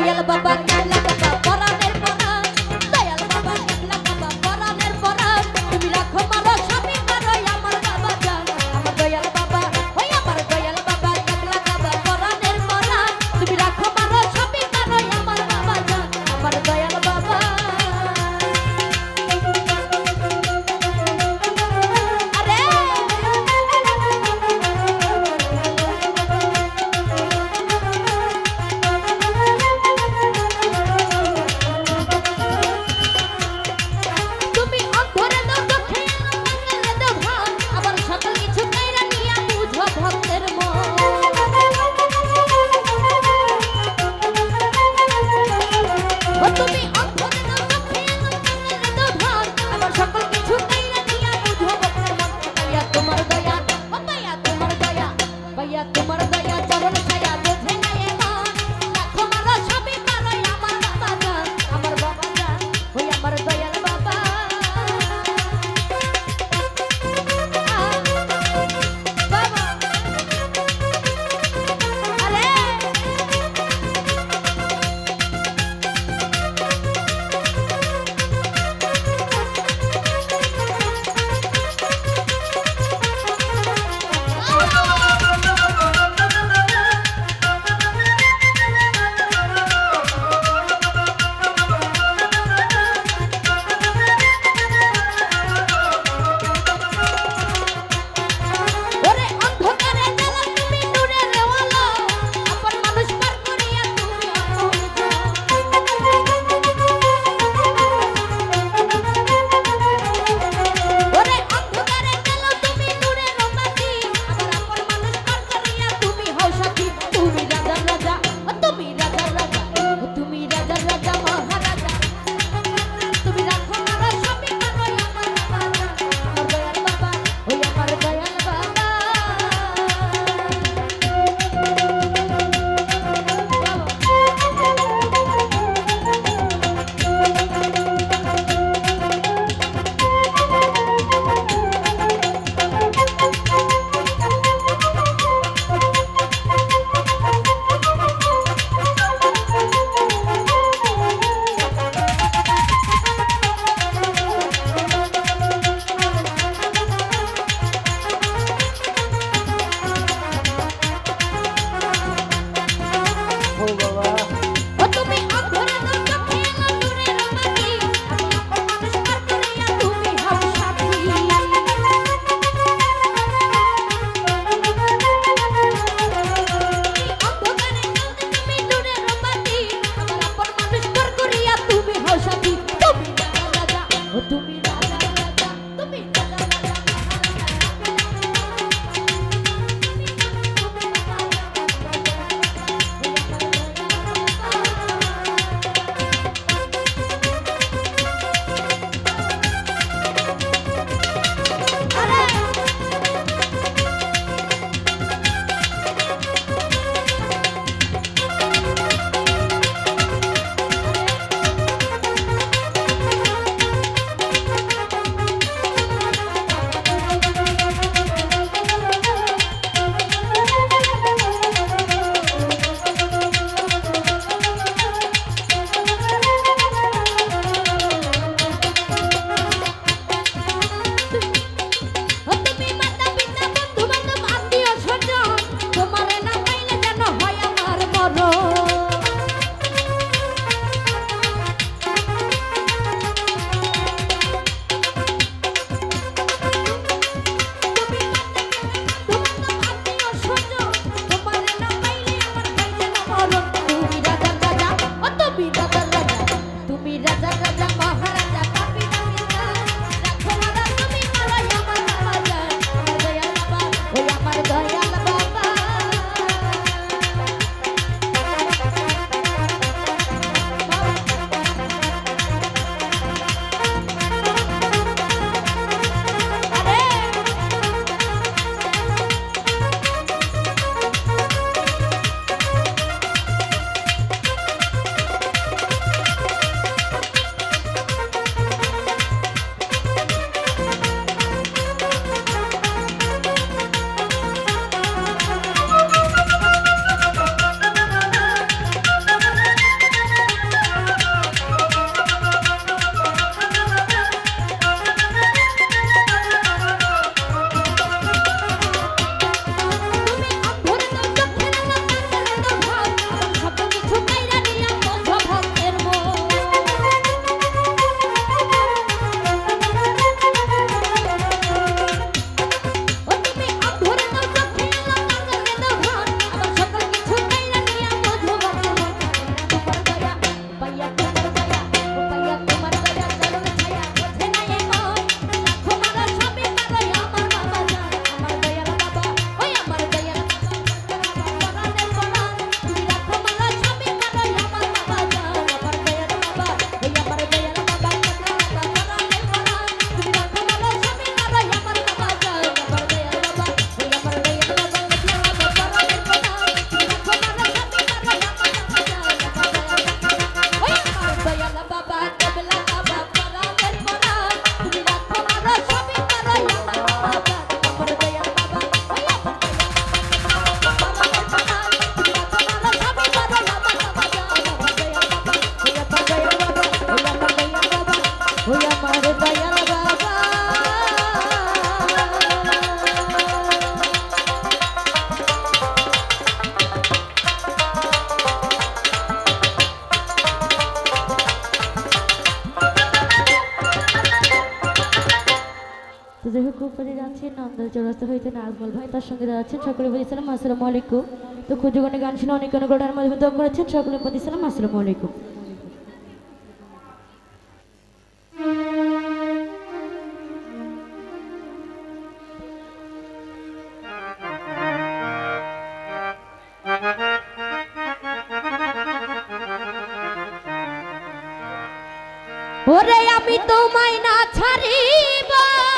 royal babak উপরে যাচ্ছি, নন্দর চৌরাস্তা হইতে নাজমল ভাই, তার সঙ্গে যাচ্ছেন সকলে বলেছিলাম আসসালামু আলাইকুম। তো খুঁজুগণে গান ছিল অনেক অনুগ্রহের মাধ্যমে দোয়া করেছেন সকলে বলেছিলাম আসসালামু আলাইকুম। ওরে আমি তোমায় না ছাড়ি